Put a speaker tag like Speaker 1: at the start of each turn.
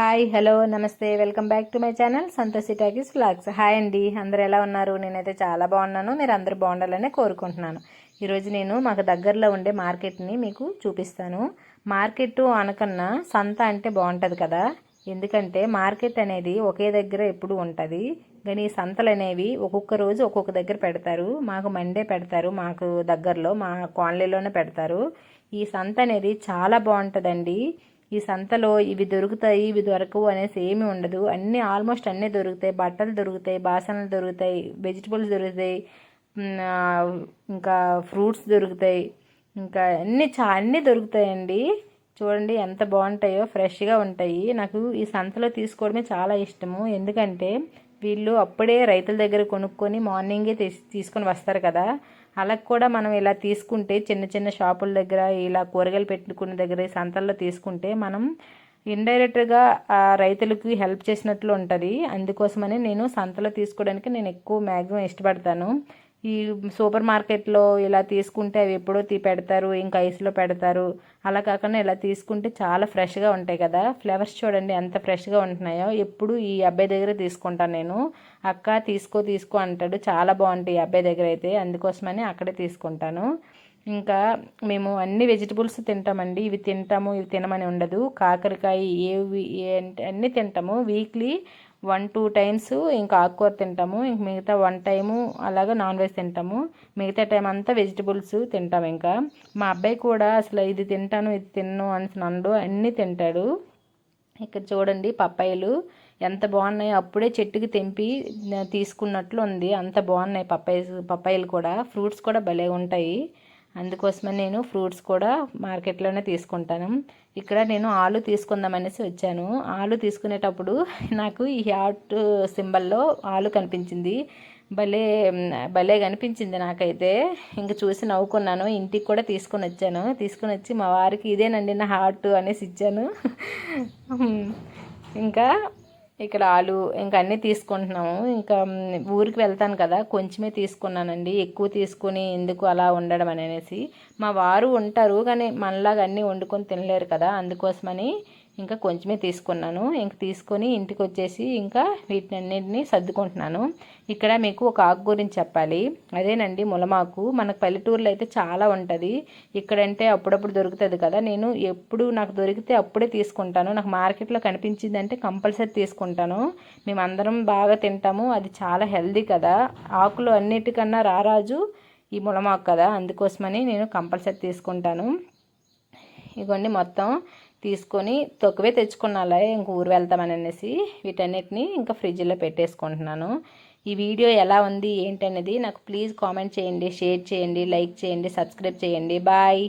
Speaker 1: Hi hello నమస్తే welcome back to my channel Santoshi talkies vlogs hi అండి అందరు ఎలా ఉన్నారు? నేనైతే చాలా బాగున్నాను మీరు అందరు బాగుండాలని కోరుకుంటున్నాను. ఈరోజు నేను మాకు దగ్గరలో ఉండే మార్కెట్ని మీకు చూపిస్తాను. మార్కెట్ అనకన్నా సంత అంటే బాగుంటుంది కదా? ఎందుకంటే మార్కెట్ అనేది ఒకే దగ్గర ఎప్పుడు ఉంటుంది. కానీ ఈ సంతలు అనేవి ఒక్కొక్క రోజు ఒక్కొక్క దగ్గర పెడతారు. మాకు మండే పెడతారు మాకు దగ్గరలో మా కాలనీలోనే పెడతారు. ఈ సంత అనేది చాలా బాగుంటుందండి. ఈ సంతలో ఇవి దొరుకుతాయి ఇవి దొరకవు అనేసి ఏమీ ఉండదు. అన్నీ ఆల్మోస్ట్ అన్నీ దొరుకుతాయి. బట్టలు దొరుకుతాయి బాసనలు దొరుకుతాయి వెజిటబుల్స్ దొరుకుతాయి ఇంకా ఫ్రూట్స్ దొరుకుతాయి. ఇంకా అన్నీ చా అన్నీ దొరుకుతాయండి. చూడండి ఎంత బాగుంటాయో ఫ్రెష్గా ఉంటాయి. నాకు ఈ సంతలో తీసుకోవడమే చాలా ఇష్టము. ఎందుకంటే వీళ్ళు అప్పుడే రైతుల దగ్గర కొనుక్కొని మార్నింగే తీసుకొని వస్తారు కదా. అలా కూడా మనం ఇలా తీసుకుంటే చిన్న చిన్న షాపుల దగ్గర ఇలా కూరగాయలు పెట్టుకునే దగ్గర సంతల్లో తీసుకుంటే మనం ఇండైరెక్ట్గా ఆ రైతులకి హెల్ప్ చేసినట్లు ఉంటుంది. అందుకోసమని నేను సంతలో తీసుకోవడానికి నేను ఎక్కువ మ్యాక్సిమం ఇష్టపడతాను. ఈ సూపర్ మార్కెట్లో ఇలా తీసుకుంటే అవి ఎప్పుడో తీ పెడతారు ఇంకా ఐస్లో పెడతారు. అలా కాకుండా ఇలా తీసుకుంటే చాలా ఫ్రెష్గా ఉంటాయి కదా. ఫ్లవర్స్ చూడండి ఎంత ఫ్రెష్గా ఉంటున్నాయో. ఎప్పుడు ఈ అబ్బాయి దగ్గర తీసుకుంటాను నేను. అక్క తీసుకో తీసుకో అంటాడు. చాలా బాగుంటాయి ఈ అబ్బాయి దగ్గర అయితే. అందుకోసమని అక్కడే తీసుకుంటాను. ఇంకా మేము అన్ని వెజిటబుల్స్ తింటామండి. ఇవి తింటాము ఇవి తినమని ఉండదు. కాకరకాయ ఏవి అన్నీ తింటాము. వీక్లీ వన్ టూ టైమ్స్ ఇంకా ఆకుకూర తింటాము. ఇంక మిగతా వన్ టైము అలాగే నాన్ వెజ్ తింటాము. మిగతా టైం అంతా వెజిటబుల్స్ తింటాం ఇంకా. మా అబ్బాయి కూడా అసలు ఇది తింటాను ఇది తిన్ను అని నండు అన్నీ తింటాడు. ఇక్కడ చూడండి పప్పాయలు ఎంత బాగున్నాయో అప్పుడే చెట్టుకి తెంపి తీసుకున్నట్లు ఉంది. అంత బాగున్నాయి పప్పాయి పప్పాయలు కూడా. ఫ్రూట్స్ కూడా భలే ఉంటాయి. అందుకోసమే నేను ఫ్రూట్స్ కూడా మార్కెట్లోనే తీసుకుంటాను. ఇక్కడ నేను ఆలు తీసుకుందామనేసి వచ్చాను. ఆలు తీసుకునేటప్పుడు నాకు ఈ హార్ట్ సింబల్లో ఆలు కనిపించింది. భలే భలే కనిపించింది నాకైతే. ఇంక చూసి నవ్వుకున్నాను. ఇంటికి కూడా తీసుకొని వచ్చాను. తీసుకొని వచ్చి మా వారికి ఇదేనండి నా హార్ట్ అనేసి ఇచ్చాను. ఇంకా ఇక్కడ ఆలు ఇంకా అన్నీ తీసుకుంటున్నాము. ఇంకా ఊరికి వెళ్తాను కదా కొంచెమే తీసుకున్నానండి. ఎక్కువ తీసుకుని ఎందుకు అలా ఉండడం అనేసి. మా వారు ఉంటారు కానీ మనలాగా అన్నీ వండుకొని తినలేరు కదా అందుకోసమని ఇంకా కొంచెమే తీసుకున్నాను. ఇంక తీసుకొని ఇంటికి వచ్చేసి ఇంకా వీటినన్నింటినీ సర్దుకుంటున్నాను. ఇక్కడ మీకు ఒక ఆకు గురించి చెప్పాలి. అదేనండి ములమాకు. మనకు పల్లెటూరులో అయితే చాలా ఉంటుంది. ఇక్కడంటే అప్పుడప్పుడు దొరుకుతుంది కదా. నేను ఎప్పుడు నాకు దొరికితే అప్పుడే తీసుకుంటాను. నాకు మార్కెట్లో కనిపించిందంటే కంపల్సరీ తీసుకుంటాను. మేమందరం బాగా తింటాము. అది చాలా హెల్దీ కదా. ఆకులు అన్నిటికన్నా రారాజు ఈ ములమాకు కదా. అందుకోసమని నేను కంపల్సరీ తీసుకుంటాను. ఇగోండి మొత్తం. తీసుకొని తొక్కువే తెచ్చుకున్నాలే ఇంక ఊరు వెళ్తామని అనేసి వీటన్నిటిని ఇంకా ఫ్రిడ్జ్లో పెట్టేసుకుంటున్నాను. ఈ వీడియో ఎలా ఉంది ఏంటనేది నాకు ప్లీజ్ కామెంట్ చేయండి షేర్ చేయండి లైక్ చేయండి సబ్స్క్రైబ్ చేయండి. బాయ్.